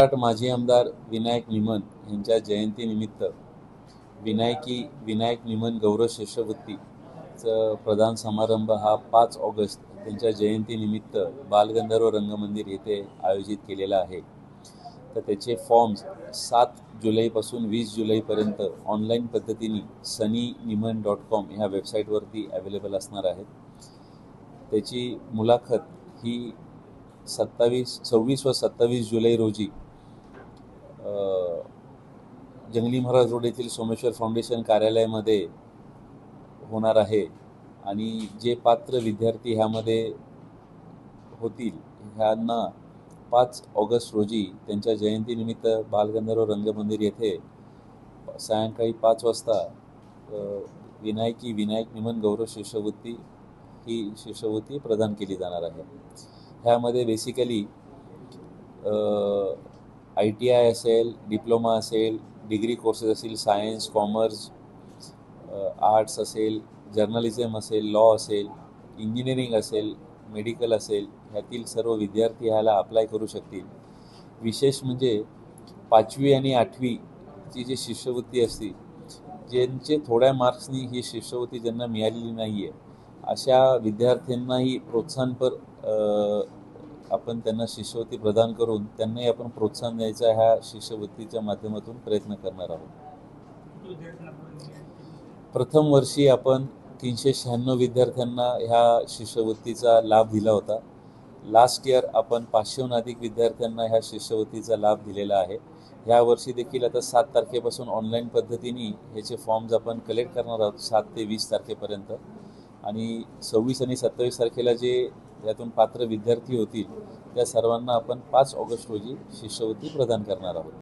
सम्राट माजी आमदार विनायक निमन यांच्या जयंतीनिमित्त विनायकी विनायक निमन गौरव शिष्यवृत्तीचं प्रदान समारंभ हा पाच ऑगस्ट त्यांच्या जयंतीनिमित्त बालगंधर्व रंगमंदिर येथे आयोजित केलेला आहे. तर त्याचे फॉर्म्स सात जुलैपासून वीस जुलैपर्यंत ऑनलाईन पद्धतीने सनी निमन डॉट कॉम ह्या वेबसाईटवरती अवेलेबल असणार आहेत. त्याची मुलाखत ही सत्तावीस सव्वीस व सत्तावीस जुलै रोजी जंगली महाराज रोड येथील सोमेश्वर फाउंडेशन कार्यालयामध्ये होणार आहे. आणि जे पात्र विद्यार्थी ह्यामध्ये होतील ह्यांना पाच ऑगस्ट रोजी त्यांच्या जयंतीनिमित्त बालगंधर्व रंगमंदिर येथे सायंकाळी पाच वाजता विनायकी विनायक निमन गौरव शिष्यवृत्ती ही शिष्यवृत्ती प्रदान केली जाणार आहे. ह्यामध्ये बेसिकली आय टी आय असेल डिप्लोमा असेल डिग्री कोर्सेस असतील सायन्स कॉमर्स आर्ट्स असेल जर्नलिझम असेल लॉ असेल इंजिनिअरिंग असेल मेडिकल असेल ह्यातील सर्व विद्यार्थी ह्याला अप्लाय करू शकतील. विशेष म्हणजे पाचवी आणि आठवीची जी शिष्यवृत्ती असते ज्यांचे थोड्या मार्क्सनी ही शिष्यवृत्ती ज्यांना मिळालेली नाही आहे अशा विद्यार्थ्यांनाही प्रोत्साहनपर आपण त्यांना शिष्यवृत्ती प्रदान करून त्यांनाही आपण प्रोत्साहन द्यायचा ह्या शिष्यवृत्तीच्या माध्यमातून प्रयत्न करणार आहोत. प्रथम वर्षी आपण तीनशे शहाण्णव विद्यार्थ्यांना ह्या शिष्यवृत्तीचा लाभ दिला होता. लास्ट इयर आपण पाचशेहून अधिक विद्यार्थ्यांना ह्या शिष्यवृत्तीचा लाभ दिलेला आहे. ह्या वर्षी देखील आता सात तारखेपासून ऑनलाईन पद्धतीने ह्याचे फॉर्म्स आपण कलेक्ट करणार आहोत सात ते वीस तारखेपर्यंत. आणि सव्वीस आणि सत्तावीस तारखेला जे यातून पात्र विद्यार्थी होतील त्या सर्वांना आपण पाच ऑगस्ट रोजी शिष्यवृत्ती प्रदान करणार आहोत.